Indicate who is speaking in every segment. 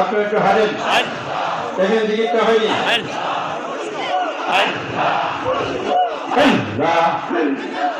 Speaker 1: আপনার একটু হারেন দেখেন জিনিসটা হয়নি আল্লাহ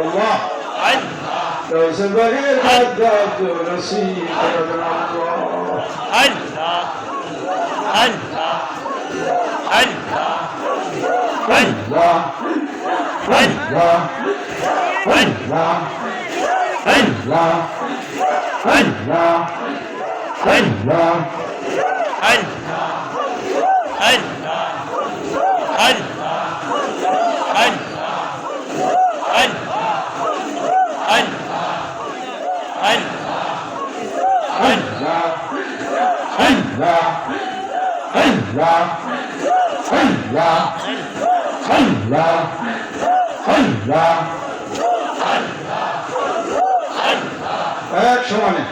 Speaker 1: الله لو سبق الحداد نصيب من الله الله الله الله الله الله الله এক সমানে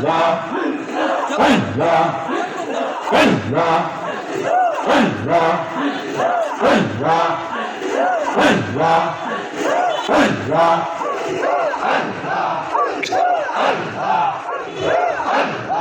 Speaker 1: 你呀